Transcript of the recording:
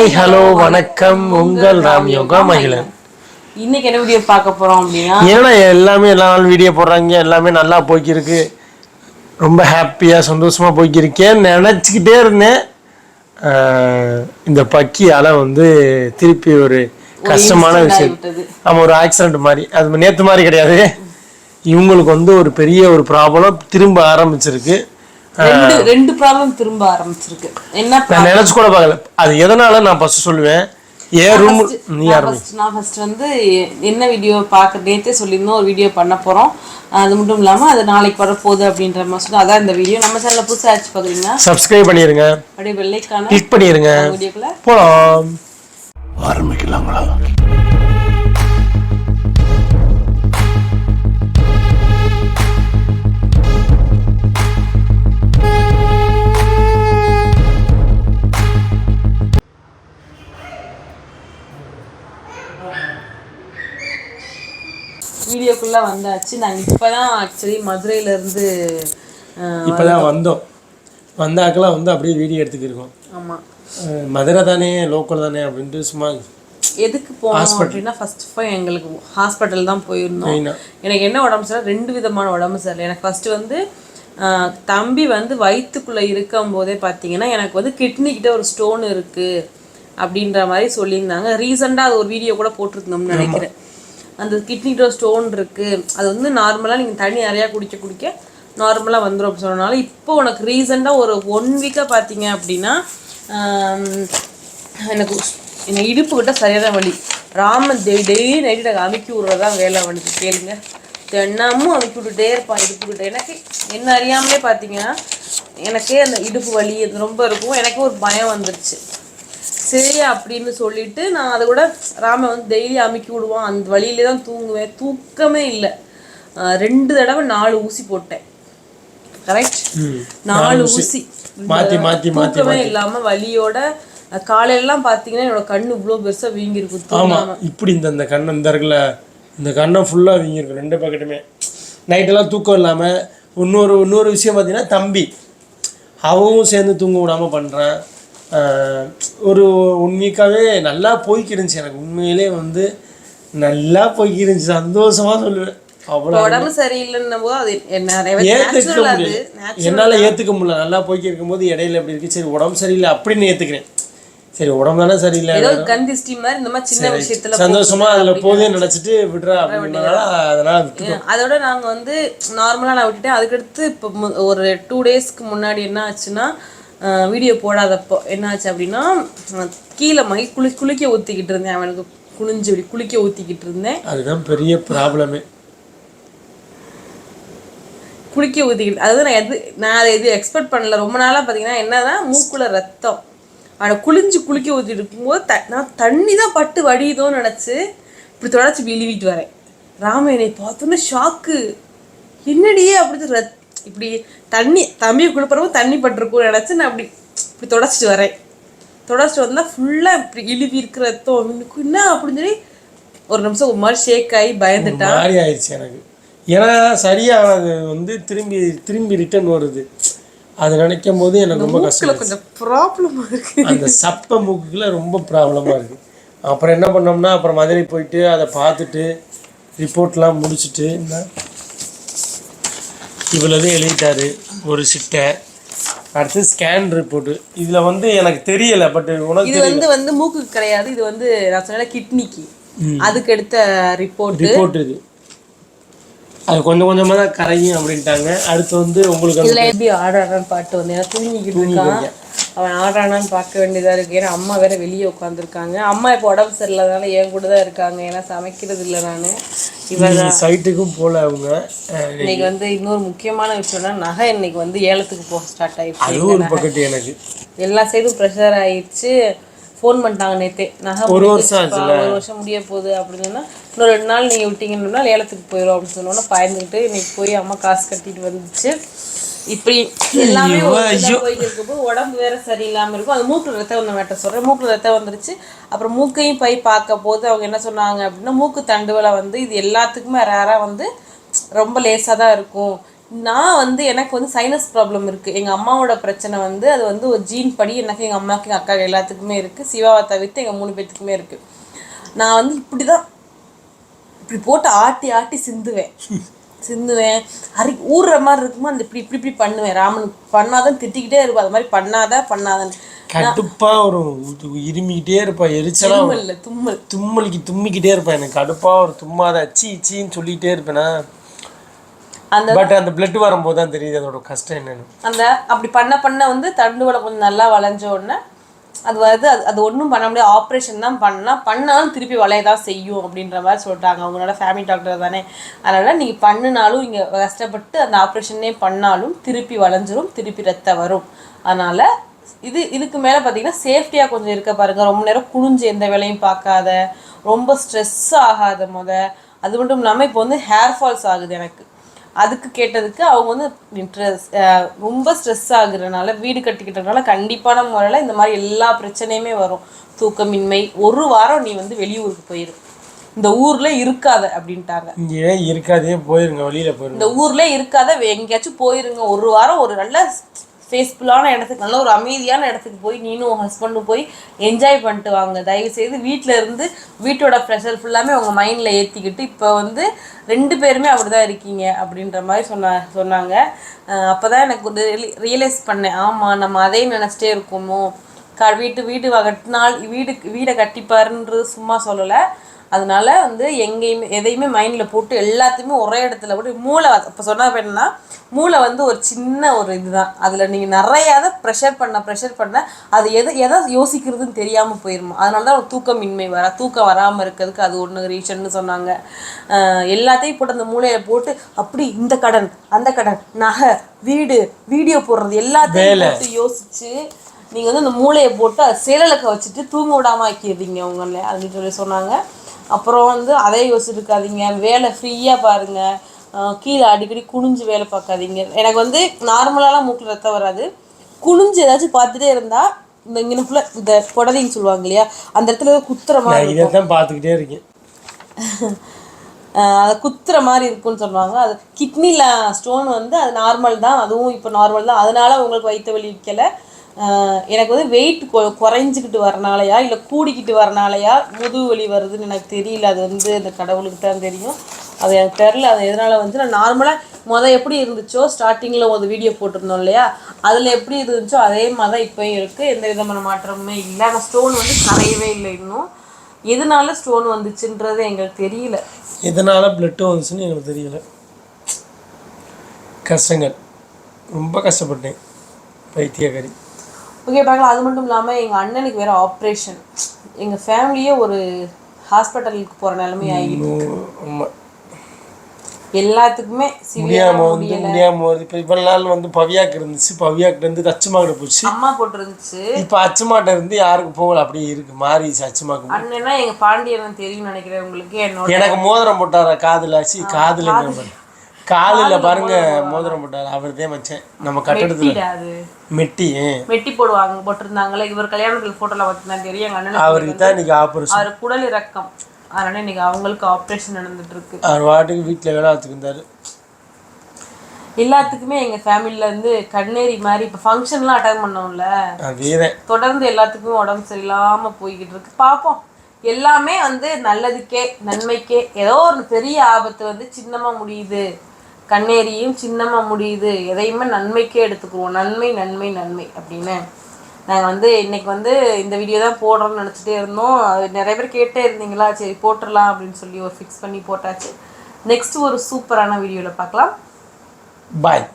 Hello வணக்கம். உங்கள் ராம் யோகா மகிழன். இன்னைக்கு என்ன வீடியோ பார்க்க போறோம் அப்படின்னா? ஏன்னா எல்லாமே எல்லா நாள் வீடியோ போடுறாங்க எல்லாமே நல்லா போய்க்கிருக்கு. ரொம்ப ஹாப்பியாக சந்தோஷமாக போய்க்கிருக்கேன் நினச்சிக்கிட்டே இருந்தேன். இந்த பக்கியால் வந்து திருப்பி ஒரு கஷ்டமான விஷயம். ஆமாம் ஒரு ஆக்சிடென்ட் மாதிரி. அது நேற்று மாதிரி கிடையாது. இவங்களுக்கு வந்து ஒரு பெரிய ஒரு ப்ராப்ளம் திரும்ப ஆரம்பிச்சிருக்கு. ரெண்டு ரெண்டு ப்ராப்ளம் திரும்ப ஆரம்பிச்சிருக்கு. என்ன நான் நினச்சி கூட பார்க்கல. அது எதனால நான் ஃபஸ்ட்டு சொல்லுவேன்? ஏன் ரூம் நீ ஃபர்ஸ்ட் நான் ஃபர்ஸ்ட் வந்து என்ன வீடியோ பார்க்க நேத்தே சொல்லியிருந்தோம் ஒரு வீடியோ பண்ண போறோம். அது மட்டும் இல்லாம அது நாளைக்கு வரப்போகுது அப்படின்ற மாதிரி சொல்லி அதான் இந்த வீடியோ நம்ம சேனல்ல புதுசா ஆச்சு பாக்குறீங்கன்னா சப்ஸ்கிரைப் பண்ணிடுங்க அப்படியே வெள்ளைக்கான கிளிக் பண்ணிடுங்க வீடியோக்குள்ள போலாம். ஆரம்பிக்கலாங்களா? வீடியோக்குள்ள வந்தாச்சு. நாங்க இப்பதான் ஆக்சுவலி மதுரையில இருந்து அஹ், இப்பதான் வந்தோம். வந்தாக்கெல்லாம் வந்து அப்படியே வீடியோ எடுத்துக்கிருக்கோம் ஆமா. அஹ் மதுரை தானே லோக்கல் தானே அப்படின்ட்டு சும்மா எதுக்கு போனோம் அப்படின்னா ஃபர்ஸ்ட் ஆல் எங்களுக்கு ஹாஸ்பிட்டல் தான் போயிருந்தோம். எனக்கு என்ன உடம்பு சரியில்லை ரெண்டு விதமான உடம்பு சரியில்லை. எனக்கு ஃபர்ஸ்ட் வந்து தம்பி வந்து வயிற்றுக்குள்ளே இருக்கும் போதே பார்த்தீங்கன்னா எனக்கு வந்து கிட்னி கிட்ட ஒரு ஸ்டோன் இருக்கு அப்படின்ற மாதிரி சொல்லியிருந்தாங்க. ரீசெண்டாக அது ஒரு வீடியோ கூட போட்டிருந்தோம்னு நினைக்கிறேன். அந்த கிட்னி ஸ்டோன் இருக்குது அது வந்து நார்மலாக நீங்கள் தண்ணி நிறையா குடிக்க குடிக்க நார்மலாக வந்துடும் அப்படின்னு சொன்னனால இப்போ உனக்கு ரீசெண்டாக ஒரு ஒன் வீக்காக பார்த்தீங்க அப்படின்னா எனக்கு என்னை இடுப்பு கிட்ட சரியான வலி. ராமன் டெய் டெய்லி நைட்டு எனக்கு அமுக்கி விட்றதான் வேலை வந்துச்சு கேளுங்க. தினமும் அமுக்கி விட்டுட்டே இருப்பான் இடுப்பு கிட்ட. எனக்கு என்ன அறியாமலே பார்த்தீங்கன்னா எனக்கே அந்த இடுப்பு வலி அது ரொம்ப இருக்கும். எனக்கே ஒரு பயம் வந்துருச்சு. சரி அப்படின்னு சொல்லிட்டு நான் அதை கூட ராம வந்து டெய்லி அமுக்கி விடுவான். அந்த வழியிலே தான் தூங்குவேன். தூக்கமே இல்லை. ரெண்டு தடவை நாலு ஊசி போட்டேன். கரெக்ட் நாலு ஊசி. மாத்தி மாத்தி தூக்கமே இல்லாம வலியோட காலையிலலாம் பாத்தீங்கன்னா என்னோட கண்ணு இவ்வளோ பெருசா வீங்கிருக்கு. ஆமா. இப்படி இந்த இந்த கண்ணம் இந்த இருக்குல்ல இந்த கண்ணம் ஃபுல்லாக வீங்கிருக்கும் ரெண்டு பக்கெட்டுமே. நைட்டெல்லாம் தூக்கம் இல்லாமல் இன்னொரு இன்னொரு விஷயம் பார்த்தீங்கன்னா தம்பி. அவவும் சேர்ந்து தூங்க விடாமல் பண்ணுறான் ஒரு ஒன் வீக்காகவே நல்லா போய்க்கிருந்துச்சு எனக்கு உண்மையிலே வந்து நல்லா போய்க்கிருந்துச்சு சந்தோஷமா சொல்லுவேன். அவ்வளோ உடம்பு சரியில்லைன்னும் போது அது முடியல. என்னால ஏத்துக்க முடியல. நல்லா போய்க்கு இருக்கும்போது இடையில எப்படி இருக்கு? சரி உடம்பு சரியில்லை அப்படின்னு ஏத்துக்கிறேன். சரி உடம்பு தானே சரியில்லை. ஏதோ கண் திஷ்டி மாதிரி இந்த மாதிரி சின்ன விஷயத்துல சந்தோஷமா அதுல போதே நினைச்சிட்டு விடுறா அப்படின்னால அதனால. அதோட நாங்க வந்து நார்மலா நான் விட்டுட்டேன். அதுக்கடுத்து இப்போ ஒரு டூ டேஸ்க்கு முன்னாடி என்ன ஆச்சுன்னா வீடியோ போடாதப்போ என்ன ஆச்சு அப்படின்னா கீழே மை குளி குளிக்க ஊத்திக்கிட்டு இருந்தேன். அவனுக்கு குளிஞ்சு இப்படி குளிக்க ஊத்திக்கிட்டு இருந்தேன். அதுதான் பெரிய ப்ராப்ளமே. குளிக்க ஊற்றிக்கிட்டு அதாவது நான் எது நான் அதை எது எக்ஸ்பெக்ட் பண்ணல. ரொம்ப நாளாக பார்த்தீங்கன்னா என்னதான் மூக்குல ரத்தம். அவனை குளிஞ்சு குளிக்க ஊற்றிட்டு இருக்கும்போது த நான் தண்ணி தான் பட்டு வடியுதோன்னு நினச்சி இப்படி தொடச்சி விழுவிட்டு வரேன். ராம என்னை பார்த்தோன்னே ஷாக்கு என்னடியே அப்படி ரத் இப்படி தண்ணி தம்பியை குளிப்பறப்போ தண்ணி பட்டிருக்கும் நினச்சி நான் அப்படி இப்படி தொடச்சிட்டு வரேன். தொடச்சிட்டு வந்தால் ஃபுல்லாக இப்படி இழுவி இருக்கிற ரத்தம் அவனுக்கு என்ன அப்படின்னு சொல்லி ஒரு நிமிஷம் ஒரு மாதிரி ஷேக் ஆகி பயந்துட்டான் மாறி ஆயிடுச்சு எனக்கு. ஏன்னா சரியா அது வந்து திரும்பி திரும்பி ரிட்டர்ன் வருது. அது நினைக்கும் போது எனக்கு ரொம்ப கஷ்டம் கொஞ்சம் ப்ராப்ளமாக இருக்கு. அந்த சப்ப மூக்குல ரொம்ப ப்ராப்ளமாக இருக்குது அப்புறம் என்ன பண்ணோம்னா அப்புறம் மதுரை போயிட்டு அதை பார்த்துட்டு ரிப்போர்ட்லாம் முடிச்சுட்டு என்ன இவ்வளவு எழுதிட்டாரு ஒரு சிட்டை. அடுத்து ஸ்கேன் ரிப்போர்ட்டு இதில் வந்து எனக்கு தெரியலை பட் உனக்கு இது வந்து வந்து மூக்குக்கு கிடையாது இது வந்து நான் சொன்ன கிட்னிக்கு அதுக்கு எடுத்த ரிப்போர்ட் ரிப்போர்ட் இது. அது கொஞ்சம் கொஞ்சமாக தான் கரையும் அப்படின்ட்டாங்க. அடுத்து வந்து உங்களுக்கு இதுல எப்படி ஆடுறான்னு பாட்டு வந்து ஏன்னா தூங்கிக்கிட்டு இருக்கான். அவன் ஆடுறானான்னு பார்க்க வேண்டியதா இருக்கு. ஏன்னா அம்மா வேற வெளியே உட்காந்துருக்காங்க அம்மா இப்போ உடம்பு சரியில்லாதனால என் கூட தான் இருக்காங்க. ஏன்னா சமைக்கிறது இல்லை நான். சைட்டுக்கும் போகல அவங்க. இன்னைக்கு வந்து இன்னொரு முக்கியமான விஷயம்னா நகை இன்னைக்கு வந்து ஏலத்துக்கு போக ஸ்டார்ட் ஆயிடுச்சு. ஒரு பக்கெட்டு எனக்கு. எல்லா சைடும் ப்ரெஷர் ஆயிடுச்சு. ஃபோன் பண்ணிட்டாங்க நேத்தே. நகை ஒரு வருஷம். ஒரு வருஷம் முடிய போகுது அப்படின்னு இன்னும் ரெண்டு நாள் நீங்க விட்டீங்கன்னா ஏலத்துக்கு போயிடும் அப்படின்னு சொன்னோன்னா பயந்துக்கிட்டு இன்னைக்கு போய் அம்மா காசு கட்டிட்டு வந்துச்சு. இப்படி எல்லாமே உடம்பு வேற சரியில்லாம இருக்கும். அது மூக்கு ரத்தம் வந்து வேட்ட சொல்றேன். மூக்கு ரத்தம் வந்துருச்சு. அப்புறம் மூக்கையும் போய் பார்க்க போது அவங்க என்ன சொன்னாங்க அப்படின்னா மூக்கு தண்டுவலை வந்து இது எல்லாத்துக்குமே ரேரா வந்து ரொம்ப லேசாக தான் இருக்கும். நான் வந்து எனக்கு வந்து சைனஸ் ப்ராப்ளம் இருக்குது எங்கள் அம்மாவோட பிரச்சனை வந்து அது வந்து ஒரு ஜீன் படி எனக்கு எங்கள் அம்மாவுக்கு எங்கள் அக்கா எல்லாத்துக்குமே இருக்குது சிவாவை தவிர்த்து எங்கள் மூணு பேர்த்துக்குமே இருக்குது நான் வந்து இப்படி தான் இப்படி போட்டு ஆட்டி ஆட்டி சிந்துவேன். சிந்துவேன் அரி ஊறுற மாதிரி இருக்குமோ அந்த இப்படி இப்படி இப்படி பண்ணுவேன். ராமன் பண்ணாதான் திட்டிக்கிட்டே இருப்பேன் அது மாதிரி பண்ணாத பண்ணாதன்னு. கடுப்பா ஒரு இருமிக்கிட்டே இருப்பா. எரிச்சலா. தும்மல் இல்லை தும்மல். தும்மலுக்கு தும்மிக்கிட்டே இருப்பேன் எனக்கு கடுப்பா ஒரு தும்மாத சீ சீன்னு சொல்லிட்டே இருப்பேனா? அந்த பட் அந்த பிளட் வரும்போது தான் தெரியுது அதோட கஷ்டம் என்னன்னு. அந்த அப்படி பண்ண பண்ண வந்து தண்டு வளை கொஞ்சம் நல்லா வளைஞ்ச உடனே அது வந்து அது அது ஒன்றும் பண்ண முடியாது. ஆப்ரேஷன் தான் பண்ணலாம் பண்ணாலும் திருப்பி வளைய தான் செய்யும் அப்படின்ற மாதிரி சொல்லிட்டாங்க அவங்களோட ஃபேமிலி டாக்டர் தானே. அதனால் நீங்கள் பண்ணினாலும் இங்கே கஷ்டப்பட்டு அந்த ஆப்ரேஷனே பண்ணாலும் திருப்பி வளைஞ்சிரும் திருப்பி ரத்தம் வரும். அதனால் இது இதுக்கு மேலே பார்த்தீங்கன்னா சேஃப்டியாக கொஞ்சம் இருக்க பாருங்க. ரொம்ப நேரம் குனிஞ்சு எந்த வேலையும் பார்க்காத ரொம்ப ஸ்ட்ரெஸ் ஆகாத முத. அது மட்டும் இல்லாமல் இப்போ வந்து ஹேர் ஃபால்ஸ் ஆகுது எனக்கு. அதுக்கு கேட்டதுக்கு அவங்க வந்து இன்ட்ரெஸ்ட் ரொம்ப ஸ்ட்ரெஸ் ஆகுறதுனால வீடு கட்டிக்கிட்டதுனால கண்டிப்பான முறையில் இந்த மாதிரி எல்லா பிரச்சனையுமே வரும். தூக்கமின்மை. ஒரு வாரம் நீ வந்து வெளியூருக்கு போயிரு. இந்த ஊர்ல இருக்காத அப்படின்ட்டாங்க. இங்கே இருக்காதே? போயிருங்க வெளியில போயிருங்க. இந்த ஊர்ல இருக்காத எங்கேயாச்சும் போயிருங்க. ஒரு வாரம் ஒரு நல்ல ஃபேஸ்ஃபுல்லான இடத்துக்கு நல்ல ஒரு அமைதியான இடத்துக்கு போய் நீனும் உங்கள் ஹஸ்பண்டும் போய் என்ஜாய் பண்ணிட்டு வாங்க. தயவு செய்து வீட்டில் இருந்து வீட்டோட ப்ரெஷர் ஃபுல்லாமே உங்கள் மைண்டில் ஏற்றிக்கிட்டு இப்போ வந்து ரெண்டு பேருமே அப்படிதான் இருக்கீங்க அப்படின்ற மாதிரி சொன்ன சொன்னாங்க. அப்போ தான் எனக்கு ஒரு ரியலைஸ் பண்ணேன். ஆமாம் நம்ம அதே நினச்சிட்டே இருக்கோமோ? க வீட்டு வீடு கட்டினால் வீடு வீடை கட்டிப்பாருன்றது சும்மா சொல்லலை. அதனால வந்து எங்கேயுமே எதையுமே மைண்டில் போட்டு எல்லாத்தையுமே ஒரே இடத்துல போட்டு மூளை இப்போ சொன்னா என்னன்னா மூளை வந்து ஒரு சின்ன ஒரு இதுதான். அதில் நீங்கள் நிறையாத ப்ரெஷர் பண்ண ப்ரெஷர் பண்ண அது எதை எதை யோசிக்கிறதுன்னு தெரியாமல் போயிருமா? அதனால தான் ஒரு தூக்கமின்மை வர தூக்கம் வராமல் இருக்கிறதுக்கு அது ஒன்று ரீசன்னு சொன்னாங்க. எல்லாத்தையும் போட்டு அந்த மூளையை போட்டு அப்படி இந்த கடன் அந்த கடன் நகை வீடு வீடியோ போடுறது எல்லாத்தையும் போட்டு யோசிச்சு நீங்கள் வந்து அந்த மூளையை போட்டு அது செயலக்க வச்சுட்டு தூங்க விடாம ஆக்கிடுறீங்க உங்களை அப்படின்னு சொல்லி சொன்னாங்க. அப்புறம் வந்து அதே யோசிச்சிருக்காதீங்க. வேலை ஃப்ரீயாக பாருங்கள் கீழே அடிக்கடி குனிஞ்சு வேலை பார்க்காதீங்க. எனக்கு வந்து நார்மலாலாம் மூக்கில் ரத்தம் வராது. குனிஞ்சு ஏதாச்சும் பார்த்துட்டே இருந்தால் இந்த இங்கனுக்குள்ள இந்த புடதைன்னு சொல்லுவாங்க இல்லையா? அந்த இடத்துல குத்துற மாதிரி இதை தான் பார்த்துக்கிட்டே இருக்கேன். அது குத்துற மாதிரி இருக்கும்னு சொல்லுவாங்க. அது கிட்னியில் ஸ்டோன் வந்து அது நார்மல் தான். அதுவும் இப்போ நார்மல் தான். அதனால உங்களுக்கு வயிற்று வலி வைக்கல. எனக்கு வந்து வெயிட் குறைஞ்சிக்கிட்டு வரனாலையா இல்லை கூடிக்கிட்டு வரனாலையா முதுகு வலி வருதுன்னு எனக்கு தெரியல. அது வந்து அந்த கடவுளுக்கு தான் தெரியும். அது எனக்கு தெரில அது எதனால் வந்து நான் நார்மலாக மொதல் எப்படி இருந்துச்சோ ஸ்டார்டிங்கில் ஒரு வீடியோ போட்டிருந்தோம் இல்லையா? அதில் எப்படி இருந்துச்சோ அதே மாதிரி தான் இப்போயும் இருக்குது எந்த விதமான மாற்றமுமே இல்லை. ஆனால் ஸ்டோன் வந்து கரையவே இல்லை இன்னும். எதனால ஸ்டோன் வந்துச்சுன்றது எங்களுக்கு தெரியல. எதனால பிளட்டு வந்துச்சுன்னு எங்களுக்கு தெரியல. கஷ்டங்கள். ரொம்ப கஷ்டப்பட்டேன். பைத்தியக்காரி. ஓகே பார்க்கலாம் அது மட்டும் இல்லாமல் எங்கள் அண்ணனுக்கு வேற ஆப்ரேஷன் எங்கள் ஃபேமிலியே ஒரு ஹாஸ்பிட்டலுக்கு போகிற நிலைமை ஆமா. எல்லாத்துக்குமே முடியாம வந்து முடியாம வருது. இப்போ இவ்வளவு நாள் வந்து பவியாக்கு இருந்துச்சு. பவியாக்கு இருந்து அச்சுமாக்கிட்ட போச்சு. அம்மா போட்டிருந்துச்சு இப்போ அச்சுமாட்ட இருந்து யாருக்கும் போகல? அப்படியே இருக்கு. மாறிடுச்சு அச்சுமாக்கு அண்ணனா எங்கள் பாண்டியன் தெரியும்னு நினைக்கிறேன் உங்களுக்கு எனக்கு மோதிரம் போட்டாரா? காதுல சி காதுல காதுல பாருங்க மோதிரம் போட்டாரு. அவர் தான் வச்சேன் நம்ம கட்டடத்துல. மெட்டி மெட்டி. போடுவாங்க போட்டிருந்தாங்களே இவர் கல்யாணத்தில் ஃபோட்டோவில் மட்டும்தான் தெரியும் எங்கள் அண்ணனுக்கு அவருக்கு தான் இன்னைக்கு ஆபரேஷன் அவர் குடல் இறக்கம். அதனால இன்னைக்கு அவங்களுக்கு ஆப்ரேஷன் நடந்துட்டு இருக்கு. அவர் வாட்டுக்கு வீட்டில் வேலை பார்த்துக்கிருந்தாரு. எல்லாத்துக்குமே எங்கள் ஃபேமிலியில இருந்து கண்ணேரி மாதிரி இப்போ ஃபங்க்ஷன்லாம் அட்டன் பண்ணோம்ல. தொடர்ந்து எல்லாத்துக்குமே உடம்பு சரியில்லாம போய்கிட்டு இருக்கு. பார்ப்போம் எல்லாமே வந்து நல்லதுக்கே நன்மைக்கே. ஏதோ ஒரு பெரிய ஆபத்து வந்து சின்னமா முடியுது. கண்ணேரியும் சின்னமாக முடியுது. எதையுமே நன்மைக்கே எடுத்துக்குவோம் நன்மை நன்மை நன்மை அப்படின்னு. நாங்கள் வந்து இன்னைக்கு வந்து இந்த வீடியோ தான் போடுறோம்னு நினச்சிட்டே இருந்தோம். அது நிறைய பேர் கேட்டே இருந்தீங்களா? சரி போட்டுடலாம் அப்படின்னு சொல்லி ஒரு ஃபிக்ஸ் பண்ணி போட்டாச்சு. நெக்ஸ்ட் ஒரு சூப்பரான வீடியோவில் பார்க்கலாம். பாய்